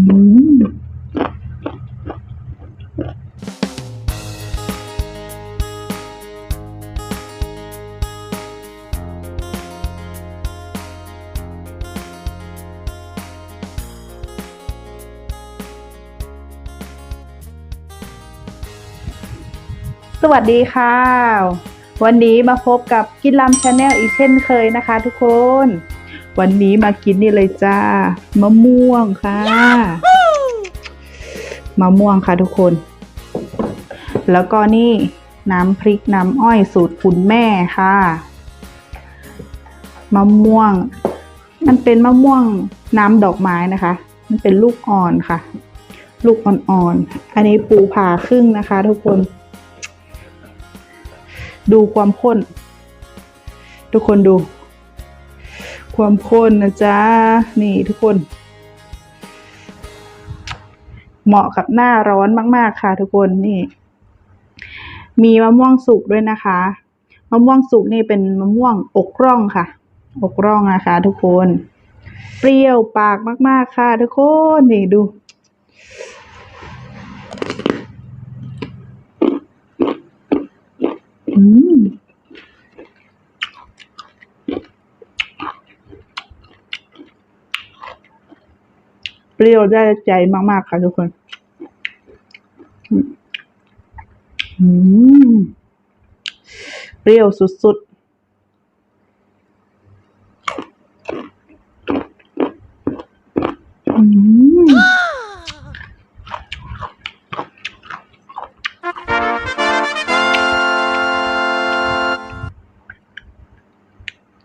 สวัสดีค่ะ วันนี้มาพบกับกินลำชาแนลอีกเช่นเคยนะคะทุกคน วันนี้มากินนี่เลยจ้ามะม่วงค่ะมะม่วงค่ะทุกคน แล้วก็นี่น้ำพริกน้ำอ้อยสูตรคุณแม่ค่ะมะม่วง มันเป็นมะม่วงน้ำดอกไม้นะคะ มันเป็นลูกอ่อนค่ะ ลูกอ่อนๆ อันนี้ปูผ่าครึ่งนะคะ ทุกคน ดูความข้น ทุกคนดู ความข้นนะจ๊ะ นี่ทุกคน เหมาะกับหน้าร้อนมาก ๆ ค่ะ ทุกคนนี่ มีมะม่วงสุกด้วยนะคะ มะม่วงสุกนี่เป็นมะม่วงอกร่องค่ะ อกร่องนะคะ ทุกคน เปรี้ยวปากมาก ๆ ค่ะ ทุกคนนี่ดูอืม เปรี้ยวได้ใจมากๆค่ะทุกคนอืมเปรี้ยวสุดๆอืม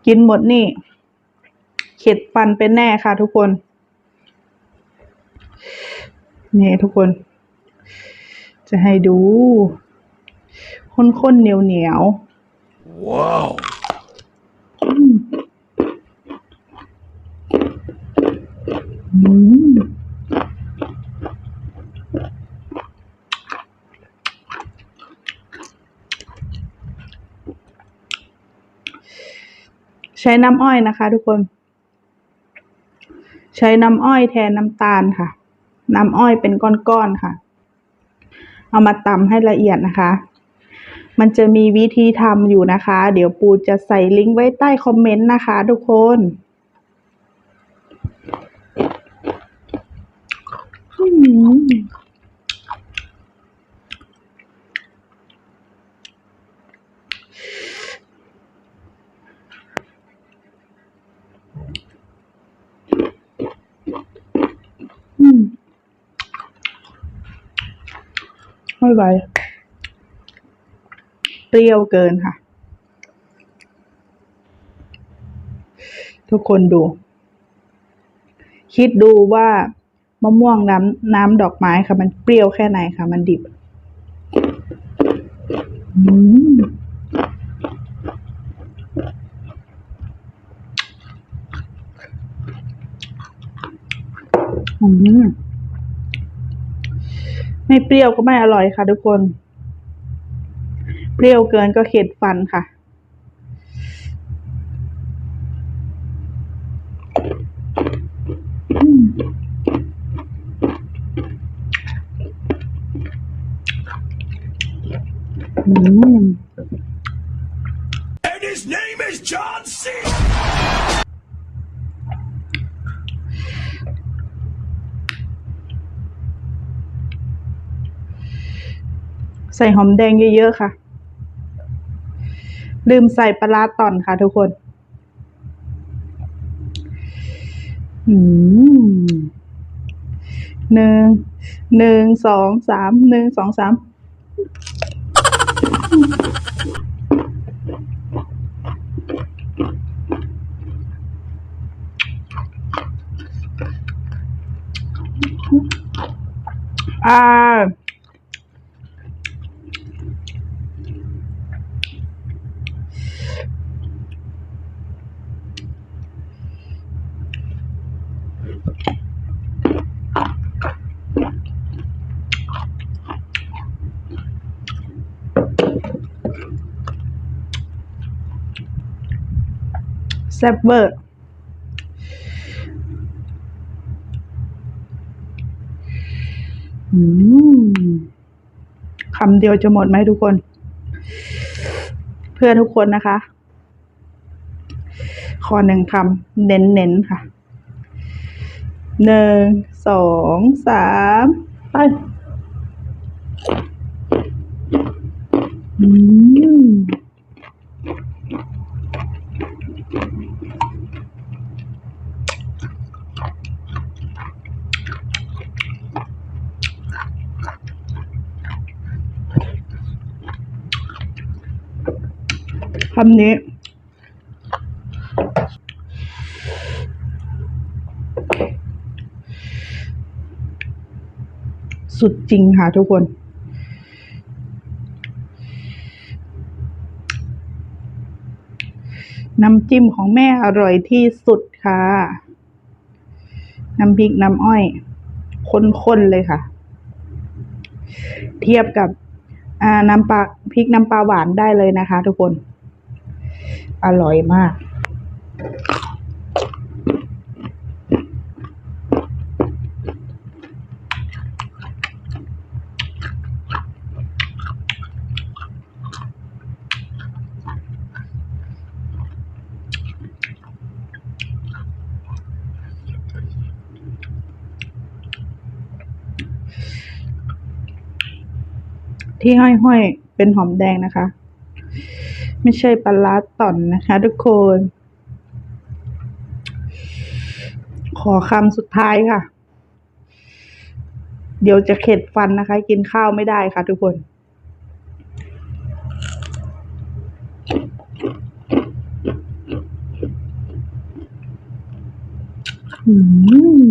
กินหมดนี่ เข็ดฟันเป็นแน่ค่ะทุกคน นี่ทุกคน จะให้ดู ข้นๆเหนียวเหนียว Wow. ๆอืมอืมใช้น้ำอ้อยนะคะ ทุกคน ใช้น้ำอ้อยแทนน้ำตาลค่ะ น้ำอ้อยเป็นก้อนๆค่ะ เอามาตำให้ละเอียดนะคะ มันจะมีวิธีทำอยู่นะคะ เดี๋ยวปูจะใส่ลิงก์ไว้ใต้คอมเมนต์นะคะ ทุกคนอืมอืม ไม่ไหวเปรี้ยวเกินค่ะ ทุกคนดู คิดดูว่ามะม่วงน้ำน้ำดอกไม้ค่ะ มันเปรี้ยวแค่ไหนค่ะ มันดิบอืมอืม ไม่เปรี้ยวก็ไม่อร่อยค่ะทุกคน เปรี้ยวเกินก็เข็ดฟันค่ะอืม And his name is John C. ใส่หอมแดงเยอะๆค่ะ ลืมใส่ปลาร้าต่อนค่ะทุกคน อืมหนึ่ง หนึ่ง สอง สาม หนึ่ง สอง สาม อ่า แซ่บเวอร์อืมคำเดียวจะหมดไหมทุกคน เพื่อทุกคนนะคะ ขอหนึ่งคำเน้นๆค่ะหนึ่งสองสามไป อืม คำนี้ สุดจริงค่ะทุกคน น้ำจิ้มของแม่อร่อยที่สุดค่ะ น้ำพริกน้ำอ้อยข้นๆเลยค่ะ เทียบกับน้ำปลาพริกน้ำปลาหวานได้เลยนะคะ ทุกคน อร่อยมาก ที่ห้อยๆ เป็นหอมแดงนะคะ ไม่ใช่ปลาร้าต่อนนะคะ ทุกคน ขอคำสุดท้ายค่ะ เดี๋ยวจะเข็ดฟันนะคะ กินข้าวไม่ได้ค่ะ ทุกคนอืม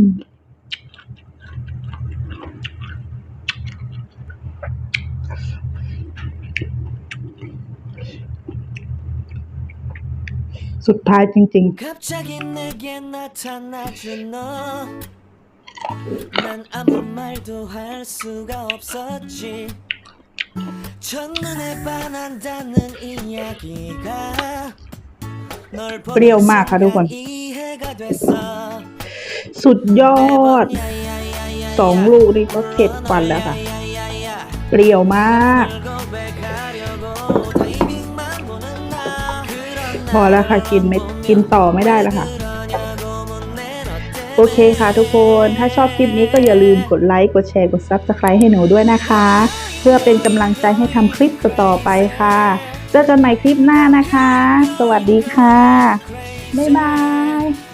สุดท้ายจริง 갑자기 내게 나타나준 너 난 아무 말도 할 수가 없었지 첫눈에 반한다는 이야기가 널 เปรี้ยวมากค่ะทุกคน 이해가 됐어 ๆ สุดยอด สองลูกนี่ก็เข็ดฟันแล้วค่ะ เปรี้ยวมาก พ อแล้วค่ะกินไม่กินต่อไม่ได้แล้วค่ะ โอเคค่ะทุกคนถ้าชอบคลิปนี้ก็อย่าลืมกดไลค์กดแชร์กด Subscribe ให้หนูด้วยนะคะ เพื่อเป็นกำลังใจให้ทำคลิปต่อๆไปค่ะเจอกันใหม่คลิปหน้านะคะ สวัสดีค่ะ บ๊ายบาย